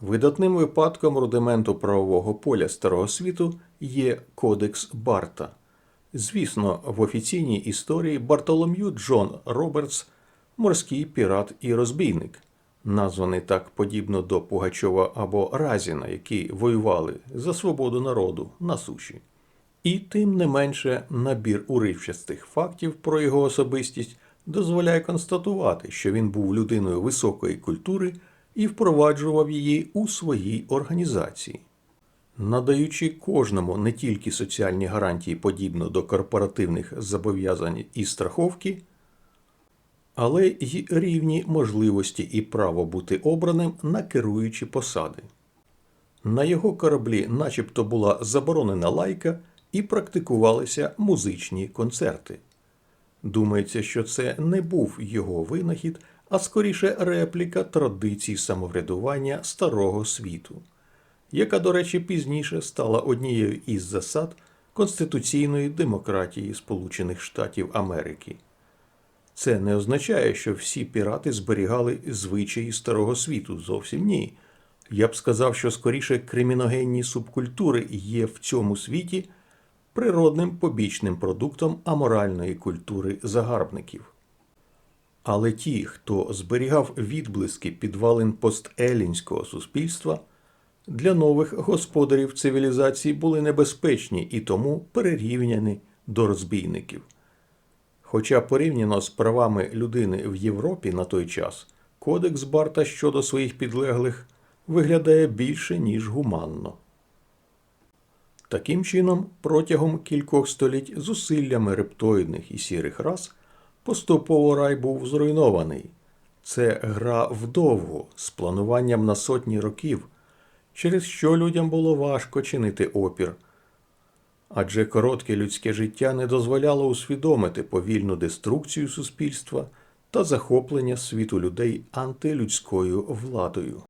Видатним випадком рудименту правового поля старого світу є Кодекс Барта. Звісно, в офіційній історії Бартолом'ю Джон Робертс морський пірат і розбійник, названий так подібно до Пугачова або Разіна, які воювали за свободу народу на суші. І тим не менше набір уривчастих фактів про його особистість дозволяє констатувати, що він був людиною високої культури і впроваджував її у своїй організації. Надаючи кожному не тільки соціальні гарантії подібно до корпоративних зобов'язань і страховки, але й рівні можливості і право бути обраним на керуючі посади. На його кораблі начебто була заборонена лайка і практикувалися музичні концерти. Думається, що це не був його винахід, а скоріше репліка традицій самоврядування старого світу, яка, до речі, пізніше стала однією із засад конституційної демократії Сполучених Штатів Америки. Це не означає, що всі пірати зберігали звичаї старого світу. Зовсім ні. Я б сказав, що скоріше криміногенні субкультури є в цьому світі природним побічним продуктом аморальної культури загарбників. Але ті, хто зберігав відблиски підвалин постелінського суспільства, для нових господарів цивілізації були небезпечні і тому перерівняні до розбійників. Хоча порівняно з правами людини в Європі на той час, кодекс Барта щодо своїх підлеглих виглядає більше, ніж гуманно. Таким чином, протягом кількох століть зусиллями рептоїдних і сірих рас поступово рай був зруйнований. Це гра вдовго з плануванням на сотні років, через що людям було важко чинити опір. Адже коротке людське життя не дозволяло усвідомити повільну деструкцію суспільства та захоплення світу людей антилюдською владою.